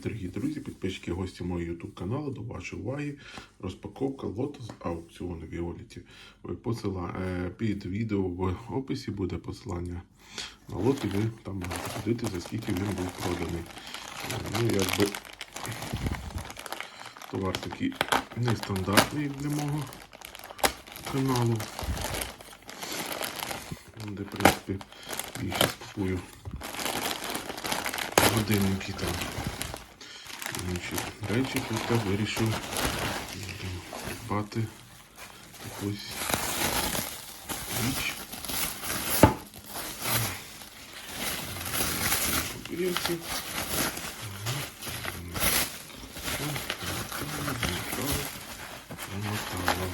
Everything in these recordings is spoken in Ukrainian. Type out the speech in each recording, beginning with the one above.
дорогі друзі, підписчики, гості мого YouTube каналу. До вашої уваги розпаковка лоту з аукціону Віоліті. Посила... е, Під відео в описі буде посилання на лот, і ви там можете подивитися, за скільки він був проданий. Е, Ну, якби товар такий нестандартний для мого каналу. Де, в принципі, більшість купую годинники там. Інші речі тут я вирішив м, придбати якусь річ. Побірці.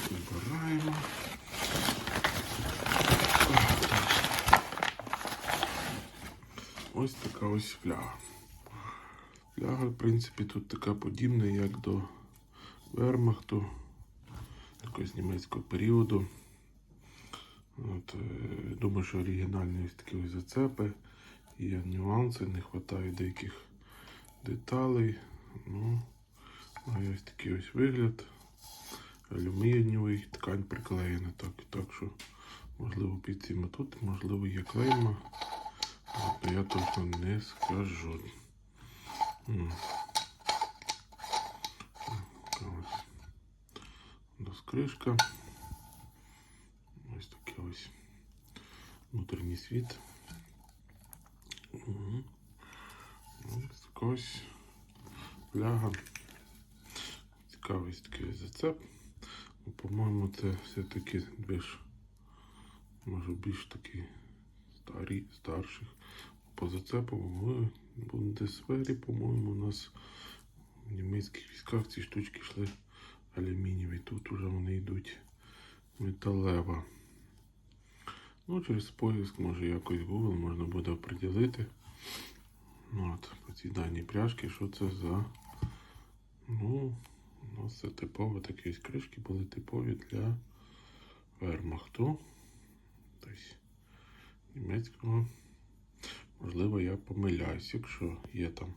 Вибираємо. Ось така ось фляга. Фляга, в принципі, тут така подібна, як до Вермахту, якогось німецького періоду. От, е, думаю, що оригінальні ось такі ось зацепи, є нюанси, не вистачає деяких деталей. Ну, має ось такий ось вигляд. Алюмінієвий, ткань приклеєна так, так що можливо під цим тут, можливо, є клейма. От, я точно не скажу. У нас кришка. Ось таке ось внутрішній. Ось така ось пляга. Цікавий такий зацеп. Ну, По-моєму, це все-таки більш, може більш такий старі, старших. По зацепу в Бундесвері, по-моєму, у нас в німецьких військах ці штучки йшли алюмінієві. Тут вже вони йдуть металева. Ну, через поиск, може якось Google можна буде оприділити. Ну, от, по цій пряжці, що це за. Ну, у нас це типово такі ось кришки були типові для вермахту. Тобто німецького. Можливо, я помиляюсь, якщо є там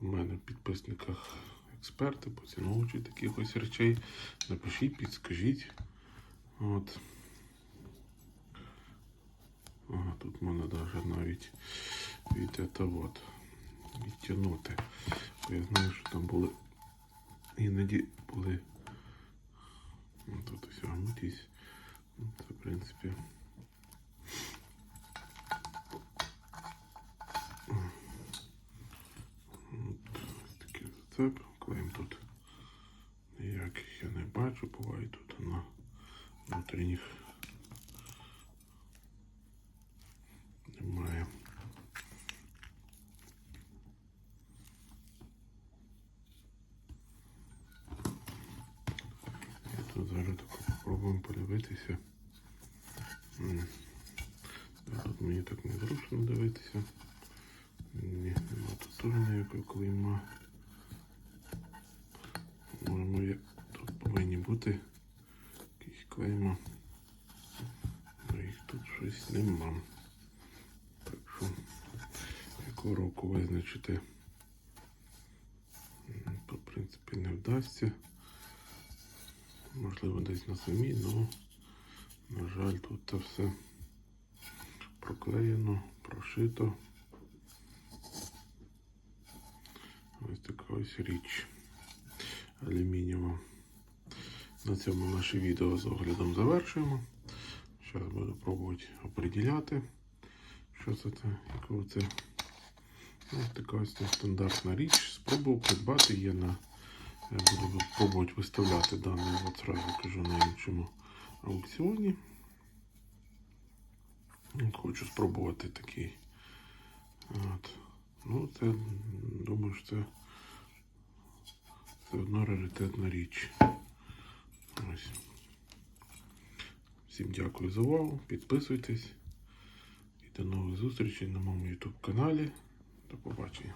у мене в підписниках експерти, поціновувачі таких речей. Напишіть, підскажіть. От. Ага, тут можна навіть навіть від этого от відтягнути. Бо я знаю, що там були іноді були. Ну, Тут ось гнутість. Ну, Це, в принципі. От, ось зацеп. Клейм тут ніяких я не бачу, буває тут на внутрішніх немає. Я тут зараз тако попробуємо подивитися. Тут мені так незручно дивитися. Ні, нема тут теж ніякого клейма. По-моєму, є- тут повинні бути якісь клейма. Але їх тут щось нема. Так що, якого року визначити, то, в принципі, не вдасться. Можливо, десь на самі, але, на жаль, тут це все проклеєно, прошито. Ось така ось річ алюмінієва. На цьому наше відео з оглядом завершуємо. Зараз буду пробувати оприділяти, що це, це якого це. Ось така ось нестандартна річ. Спробував придбати її на. Я буду пробувати виставляти даний, от зразу кажу на іншому аукціоні. Хочу спробувати такий. От. Ну, це, думаю, що це все одна раритетна річ. Ось. Всім дякую за увагу. Підписуйтесь. І до нових зустрічей на моєму YouTube каналі. До побачення.